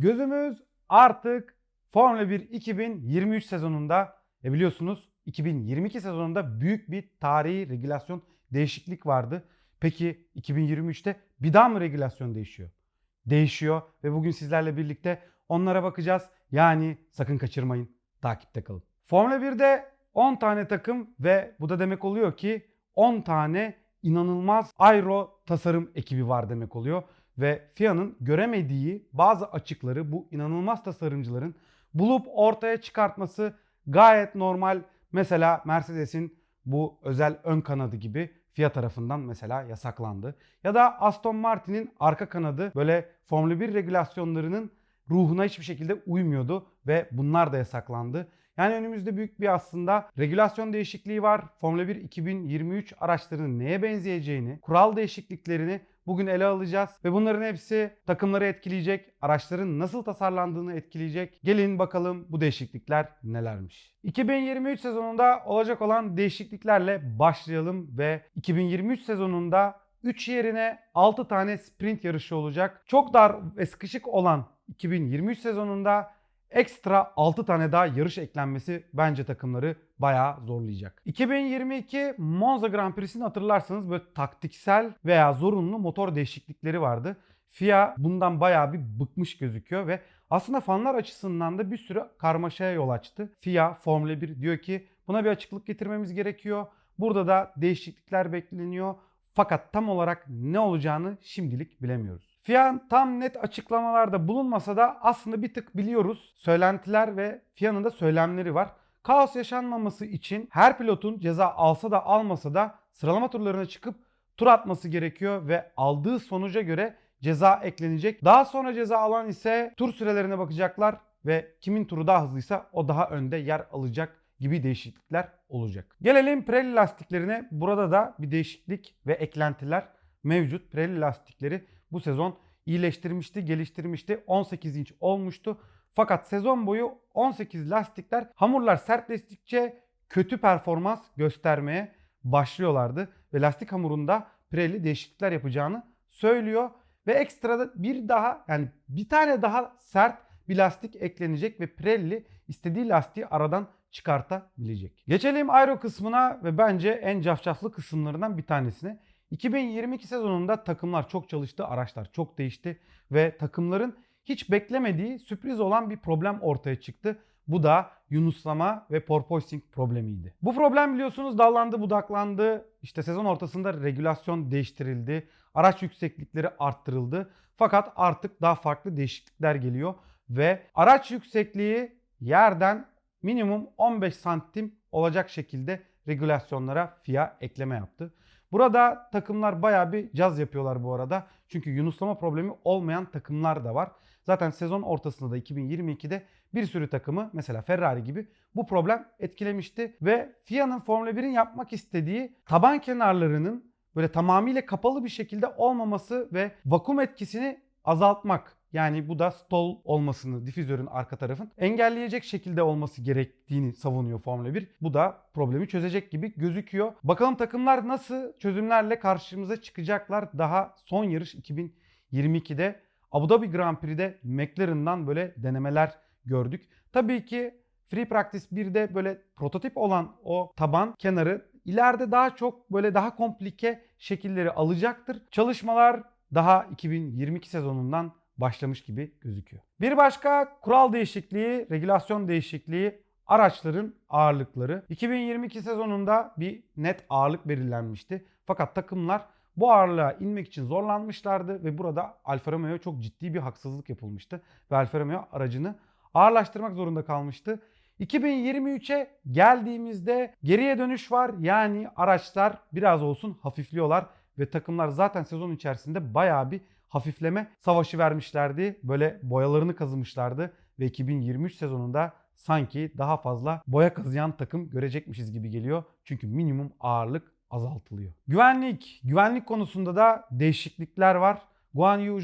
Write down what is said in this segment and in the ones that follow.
Gözümüz artık Formula 1 2023 sezonunda e biliyorsunuz 2022 sezonunda büyük bir tarihi regülasyon değişiklik vardı. Peki 2023'te bir daha mı regülasyon değişiyor? Değişiyor ve bugün sizlerle birlikte onlara bakacağız. Yani sakın kaçırmayın. Takipte kalın. Formula 1'de 10 tane takım ve bu da demek oluyor ki 10 tane inanılmaz aero tasarım ekibi var demek oluyor ve FIA'nın göremediği bazı açıkları bu inanılmaz tasarımcıların bulup ortaya çıkartması gayet normal. Mesela Mercedes'in bu özel ön kanadı gibi FIA tarafından mesela yasaklandı. Ya da Aston Martin'in arka kanadı böyle Formula 1 regülasyonlarının ruhuna hiçbir şekilde uymuyordu ve bunlar da yasaklandı. Yani önümüzde büyük bir aslında regülasyon değişikliği var. Formula 1 2023 araçlarının neye benzeyeceğini, kural değişikliklerini bugün ele alacağız ve bunların hepsi takımları etkileyecek, araçların nasıl tasarlandığını etkileyecek. Gelin bakalım bu değişiklikler nelermiş. 2023 sezonunda olacak olan değişikliklerle başlayalım ve 2023 sezonunda 3 yerine 6 tane sprint yarışı olacak. Çok dar ve sıkışık olan 2023 sezonunda ekstra 6 tane daha yarış eklenmesi bence takımları bayağı zorlayacak. 2022 Monza Grand Prix'sini hatırlarsanız böyle taktiksel veya zorunlu motor değişiklikleri vardı. FIA bundan bayağı bir bıkmış gözüküyor ve aslında fanlar açısından da bir sürü karmaşaya yol açtı. FIA Formula 1 diyor ki buna bir açıklık getirmemiz gerekiyor. Burada da değişiklikler bekleniyor. Fakat tam olarak ne olacağını şimdilik bilemiyoruz. FIA tam net açıklamalarda bulunmasa da aslında bir tık biliyoruz. Söylentiler ve FIA'nın da söylemleri var. Kaos yaşanmaması için her pilotun ceza alsa da almasa da sıralama turlarına çıkıp tur atması gerekiyor ve aldığı sonuca göre ceza eklenecek. Daha sonra ceza alan ise tur sürelerine bakacaklar ve kimin turu daha hızlıysa o daha önde yer alacak gibi değişiklikler olacak. Gelelim Pirelli lastiklerine. Burada da bir değişiklik ve eklentiler mevcut. Pirelli lastikleri bu sezon iyileştirmişti, geliştirmişti. 18 inç olmuştu. Fakat sezon boyu 18 lastikler hamurlar sertleştikçe kötü performans göstermeye başlıyorlardı. Ve lastik hamurunda Pirelli değişiklikler yapacağını söylüyor. Ve ekstrada bir daha yani bir tane daha sert bir lastik eklenecek ve Pirelli istediği lastiği aradan çıkartabilecek. Geçelim aero kısmına ve bence en cafcaflı kısımlarından bir tanesine. 2022 sezonunda takımlar çok çalıştı, araçlar çok değişti ve takımların hiç beklemediği sürpriz olan bir problem ortaya çıktı. Bu da yunuslama ve porpoising problemiydi. Bu problem biliyorsunuz dallandı budaklandı. İşte sezon ortasında regülasyon değiştirildi. Araç yükseklikleri arttırıldı. Fakat artık daha farklı değişiklikler geliyor. Ve araç yüksekliği yerden minimum 15 santim olacak şekilde regülasyonlara FIA ekleme yaptı. Burada takımlar baya bir caz yapıyorlar bu arada. Çünkü yunuslama problemi olmayan takımlar da var. Zaten sezon ortasında da 2022'de bir sürü takımı mesela Ferrari gibi bu problem etkilemişti. Ve FIA'nın Formula 1'in yapmak istediği taban kenarlarının böyle tamamıyla kapalı bir şekilde olmaması ve vakum etkisini azaltmak. Yani bu da stall olmasını, difüzörün arka tarafın engelleyecek şekilde olması gerektiğini savunuyor Formula 1. Bu da problemi çözecek gibi gözüküyor. Bakalım takımlar nasıl çözümlerle karşımıza çıkacaklar. Daha son yarış 2022'de Abu Dhabi Grand Prix'de McLaren'dan böyle denemeler gördük. Tabii ki Free Practice 1'de böyle prototip olan o taban kenarı ileride daha çok böyle daha komplike şekilleri alacaktır. Çalışmalar daha 2022 sezonundan başlamış gibi gözüküyor. Bir başka kural değişikliği, regülasyon değişikliği araçların ağırlıkları. 2022 sezonunda bir net ağırlık belirlenmişti. Fakat takımlar bu ağırlığa inmek için zorlanmışlardı ve burada Alfa Romeo'ya çok ciddi bir haksızlık yapılmıştı. Ve Alfa Romeo aracını ağırlaştırmak zorunda kalmıştı. 2023'e geldiğimizde geriye dönüş var. Yani araçlar biraz olsun hafifliyorlar ve takımlar zaten sezon içerisinde bayağı bir hafifleme savaşı vermişlerdi. Böyle boyalarını kazımışlardı ve 2023 sezonunda sanki daha fazla boya kazıyan takım görecekmişiz gibi geliyor. Çünkü minimum ağırlık azaltılıyor. Güvenlik, güvenlik konusunda da değişiklikler var. Guan Yu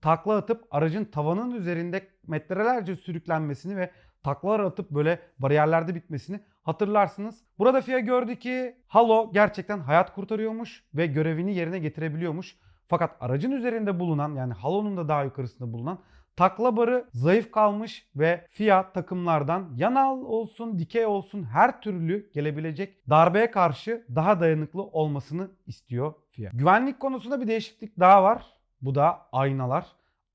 takla atıp aracın tavanın üzerinde metrelerce sürüklenmesini ve taklalar atıp böyle bariyerlerde bitmesini hatırlarsınız. Burada FIA gördü ki Halo gerçekten hayat kurtarıyormuş ve görevini yerine getirebiliyormuş. Fakat aracın üzerinde bulunan yani halonun da daha yukarısında bulunan Takla barı zayıf kalmış ve FIA takımlardan yanal olsun, dikey olsun her türlü gelebilecek darbeye karşı daha dayanıklı olmasını istiyor FIA. Güvenlik konusunda bir değişiklik daha var. Bu da aynalar.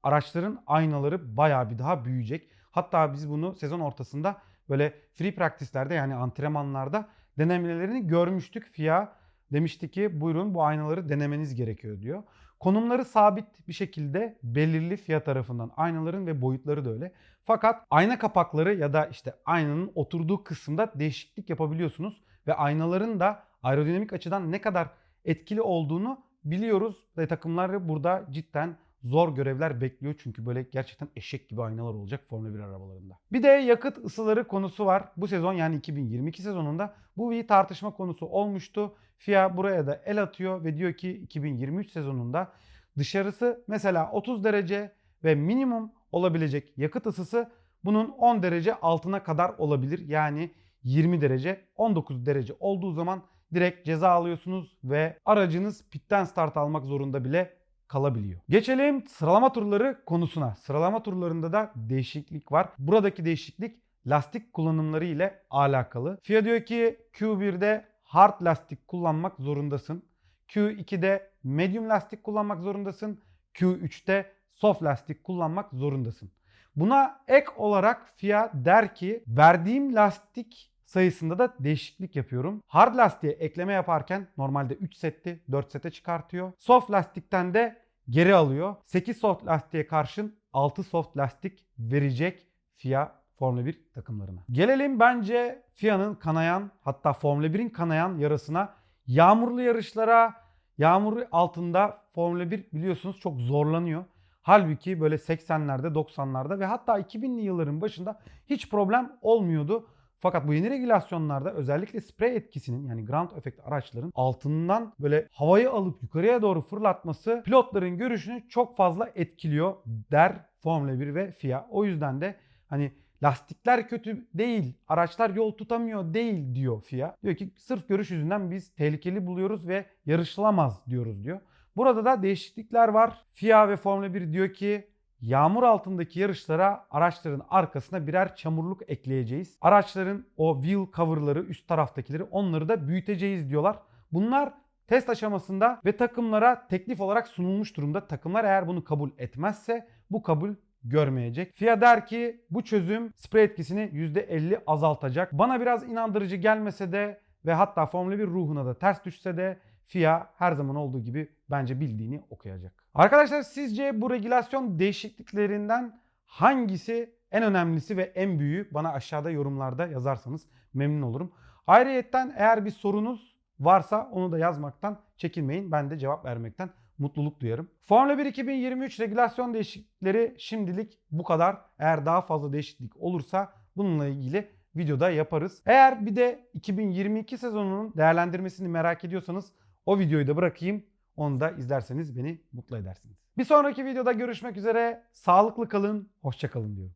Araçların aynaları bayağı bir daha büyüyecek. Hatta biz bunu sezon ortasında böyle free practice'lerde yani antrenmanlarda denemelerini görmüştük. FIA demişti ki buyurun bu aynaları denemeniz gerekiyor diyor. Konumları sabit bir şekilde belirli FIA tarafından aynaların ve boyutları da öyle. Fakat ayna kapakları ya da işte aynanın oturduğu kısımda değişiklik yapabiliyorsunuz ve aynaların da aerodinamik açıdan ne kadar etkili olduğunu biliyoruz ve takımlar burada cidden zor görevler bekliyor çünkü böyle gerçekten eşek gibi aynalar olacak Formula 1 arabalarında. Bir de yakıt ısıları konusu var. Bu sezon yani 2022 sezonunda bu bir tartışma konusu olmuştu. FIA buraya da el atıyor ve diyor ki 2023 sezonunda dışarısı mesela 30 derece ve minimum olabilecek yakıt ısısı bunun 10 derece altına kadar olabilir. Yani 20 derece 19 derece olduğu zaman direkt ceza alıyorsunuz ve aracınız pitten start almak zorunda bile kalabiliyor. Geçelim sıralama turları konusuna. Sıralama turlarında da değişiklik var. Buradaki değişiklik lastik kullanımları ile alakalı. FIA diyor ki Q1'de hard lastik kullanmak zorundasın. Q2'de medium lastik kullanmak zorundasın. Q3'te soft lastik kullanmak zorundasın. Buna ek olarak FIA der ki verdiğim lastik sayısında da değişiklik yapıyorum. Hard lastiğe ekleme yaparken normalde 3 setti 4 sete çıkartıyor. Soft lastikten de geri alıyor. 8 soft lastiğe karşın 6 soft lastik verecek FIA Formula 1 takımlarına. Gelelim bence FIA'nın kanayan hatta Formula 1'in kanayan yarasına. Yağmurlu yarışlara, yağmur altında Formula 1 biliyorsunuz çok zorlanıyor. Halbuki böyle 80'lerde, 90'larda ve hatta 2000'li yılların başında hiç problem olmuyordu. Fakat bu yeni regülasyonlarda özellikle sprey etkisinin yani ground effect araçların altından böyle havayı alıp yukarıya doğru fırlatması pilotların görüşünü çok fazla etkiliyor der Formula 1 ve FIA. O yüzden de hani lastikler kötü değil, araçlar yol tutamıyor değil diyor FIA. Diyor ki sırf görüş yüzünden biz tehlikeli buluyoruz ve yarışılamaz diyoruz diyor. Burada da değişiklikler var. FIA ve Formula 1 diyor ki Yağmur altındaki yarışlara araçların arkasına birer çamurluk ekleyeceğiz. Araçların o wheel cover'ları üst taraftakileri onları da büyüteceğiz diyorlar. Bunlar test aşamasında ve takımlara teklif olarak sunulmuş durumda. Takımlar eğer bunu kabul etmezse bu kabul görmeyecek. FIA der ki bu çözüm sprey etkisini %50 azaltacak. Bana biraz inandırıcı gelmese de ve hatta Formula 1 ruhuna da ters düşse de FIA her zaman olduğu gibi bence bildiğini okuyacak. Arkadaşlar sizce bu regülasyon değişikliklerinden hangisi en önemlisi ve en büyüğü bana aşağıda yorumlarda yazarsanız memnun olurum. Ayrıyetten eğer bir sorunuz varsa onu da yazmaktan çekinmeyin. Ben de cevap vermekten mutluluk duyarım. Formula 1 2023 regülasyon değişiklikleri şimdilik bu kadar. Eğer daha fazla değişiklik olursa bununla ilgili videoda yaparız. Eğer bir de 2022 sezonunun değerlendirmesini merak ediyorsanız o videoyu da bırakayım. Onu da izlerseniz beni mutlu edersiniz. Bir sonraki videoda görüşmek üzere. Sağlıklı kalın, hoşça kalın diyorum.